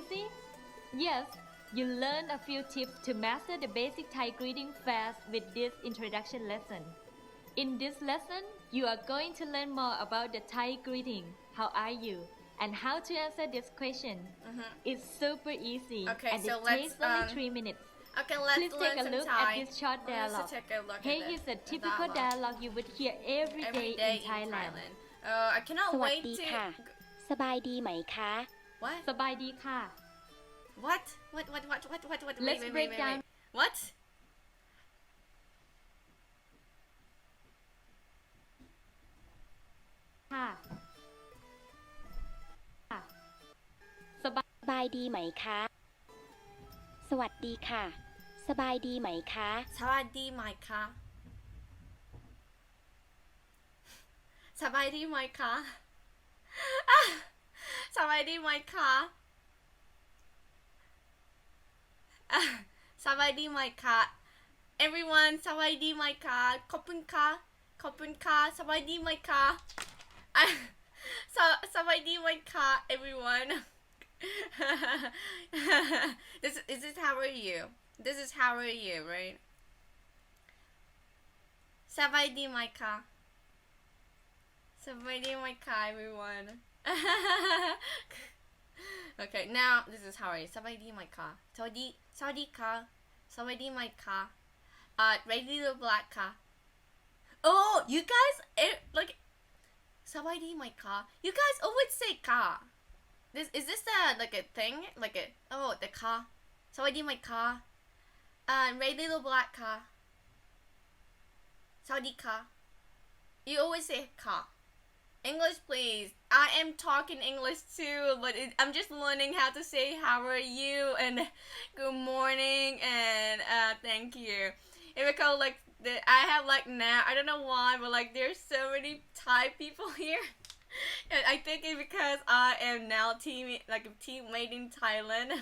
easy? Yes, you learn a few tips to master the basic Thai greeting fast with this introduction lesson. In this lesson, you are going to learn more about the Thai greeting, how are you, and how to answer this question. It's super easy Okay, and so it let's, takes only um, 3 minutes. Okay, let's Please learn take a some look Thai. at this short Let's dialogue. take a look Hey at is the, a the typical dialogue you would hear every every day day in Thailand. Uh, I cannot สวัส wait ดี to ค่ะ สบายดีไหมคะ what สบายดีค่ะ what what what what what what what Let's wait, wait, break wait, wait, down- wait. what ค่ะค่ะสบายสบายดีไหมคะ สวัสดีค่ะ สบายดีไหมคะ สวัสดีไหมคะสบายดีไหมคะอะ สบายดีไหมคะอ่ะสบายดีไหมคะ everyone สบายดีไหมคะขอบคุณค่ะขอบคุณค่ะสบายดีไหมคะอ่ะสสบายดีไหมคะ everyone this is this how are you this is how are you right สบายดีไหมคะสบายดีไหมคะ everyone okay, now this is how I somebody my car. Saudi Sawadee car. Somebody my car. Uh ready the black car. Oh, you guys it, like Sawadee my car. You guys always say car. This is this a like a thing? Like a oh the car. Sawadee my car. Uh ready the black car. Saudi car. You always say car. English, please. I am talking English too, but it, I'm just learning how to say how are you and good morning and uh, thank you. It because like the, I have like now I don't know why, but like there's so many Thai people here. And I think it's because I am now team like a teammate in Thailand.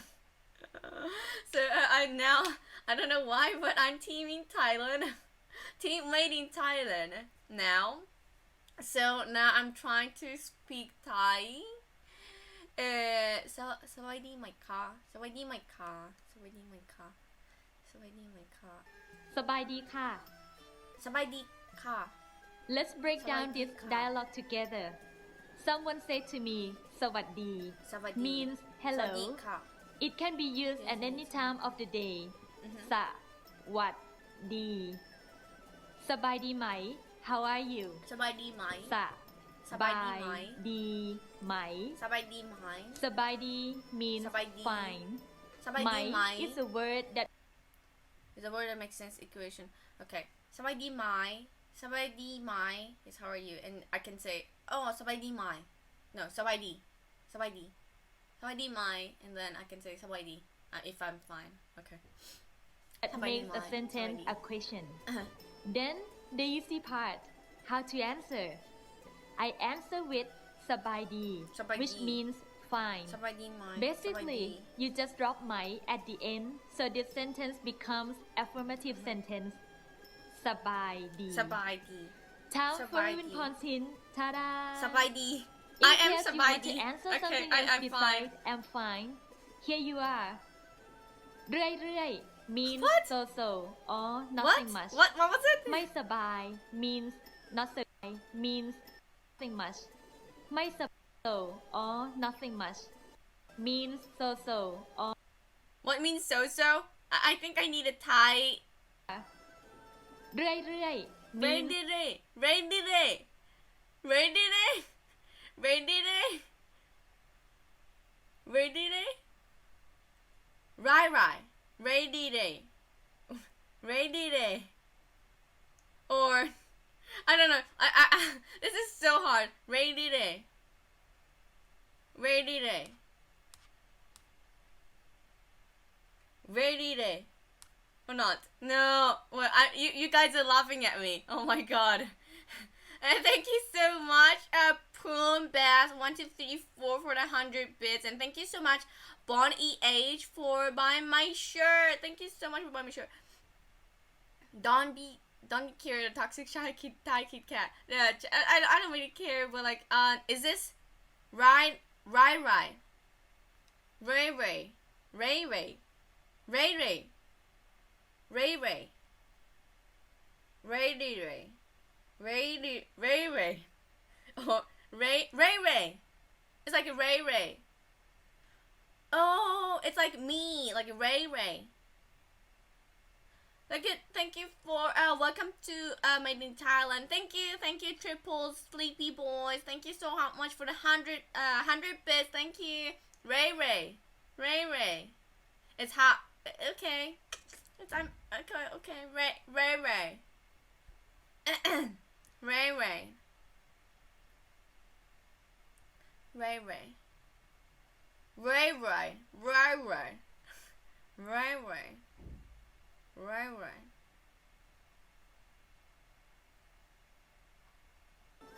so uh, I now I don't know why, but I'm teaming Thailand. teammate in Thailand now. So now I'm trying to speak Thai. เออสวสวัสดีไหมคะสวัสดีไหมคะสวัสดีไหมคะสวัสดีไหมคะ สบายดีค่ะ สบายดีค่ะ Let's break down this สวัสดีค่ะ dialogue together. Someone said to me, สวัสดี สวัสดี means สวัสดี hello. ค่ะ It can be used at any time of the day. อือฮึ สวัสดี สบายดีไหม How are you สบายดีไหม ส สบายดีไหม ดีไหม สบายดีไหม สบายดี means สบายดี fine สบายดีไหม is a word that It's a word that makes sense equation. Okay. Sabay di mai. Sabay di mai is how are you? And I can say, oh, sabay di mai. No, sabay di. Sabay di. Sabay di mai. And then I can say sabay di. Uh, if I'm fine. Okay. that สบายดี makes ไหม a sentence สบายดี a question. Uh-huh. Then the easy part, how to answer. I answer with สบายดี สบายดี which means fine. Sabay di mai. Basically, you just drop my at the end, so this sentence becomes affirmative sentence. สบายดี Sabay di. Time for สบายดี Pontin. Ta-da! Sabay di. In I am case you sabay want di. to answer Okay, something I, else I'm besides fine. I'm fine. Here you are. เรื่อยๆ means What? so so or What? nothing much. What? What was it? ไม่สบาย means not so means nothing much ไม่สบาย so or nothing much means so so or What means so so? I, I think I need a Thai. เรื่อยๆ Rain means day. Rain day. Rain day. Rain day. Rain day. Right, right. Rainy day. Rainy day. Or I don't know. I, I, I this is so hard. Rainy day. Rainy day. Rainy day. Or not. No. Well, I, you, you guys are laughing at me. Oh my god. And thank you so much, uh, Poon Bass one two three four for the hundred bits, and thank you so much, Bon Eh for buying my shirt. Thank you so much for buying my shirt. Don be Don be care the toxic shy kid Thai Kit Kat. Yeah, I, I, don't really care, but like, uh, is this right, right, right, Ray Ray. Ray Ray. Ray Ray. Ray Ray. Ray Ray Ray. Ray Ray. Ray Ray. Oh Ray Ray Ray it's like a Ray Ray oh it's like me like Ray Ray Thank you, thank you for uh, welcome to uh, Made in Thailand. Thank you, thank you, triples, sleepy boys. Thank you so much for the hundred, uh, hundred bits. Thank you, Ray Ray, Ray Ray. It's hot. Okay, it's I'm okay. Okay, Ray Ray Ray. Ray Ray. Ray ray. Ray ray. Ray Ray ray ray. Ray ray.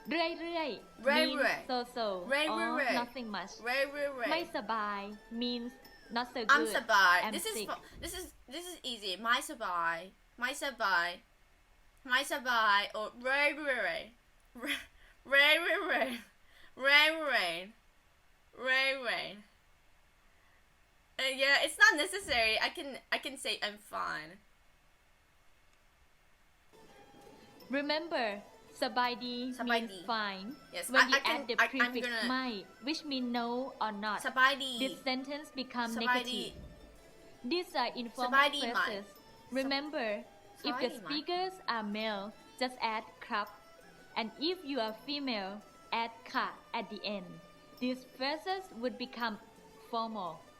เรื่อยเรื่อย. Ray ray. so so Ray ray oh, ray. nothing much. Ray ray ray. ไม่สบาย means not so good. I'm สบาย This is this is this is easy. ไม่สบาย ไม่สบาย ไม่สบาย or ray ray ray ray ray ray. Rain, rain. Rain, rain. Uh, yeah, it's not necessary. I can I can say I'm fine. Remember, Sabaidi means fine. Yes, when I, you I can, add the I, prefix gonna... my, which means no or not. Sabaidi. This sentence becomes negative. These are informal phrases. Remember, Sabaidi if the speakers are male, just add krap. And if you are female, add ka at the end. These phrases would become formal.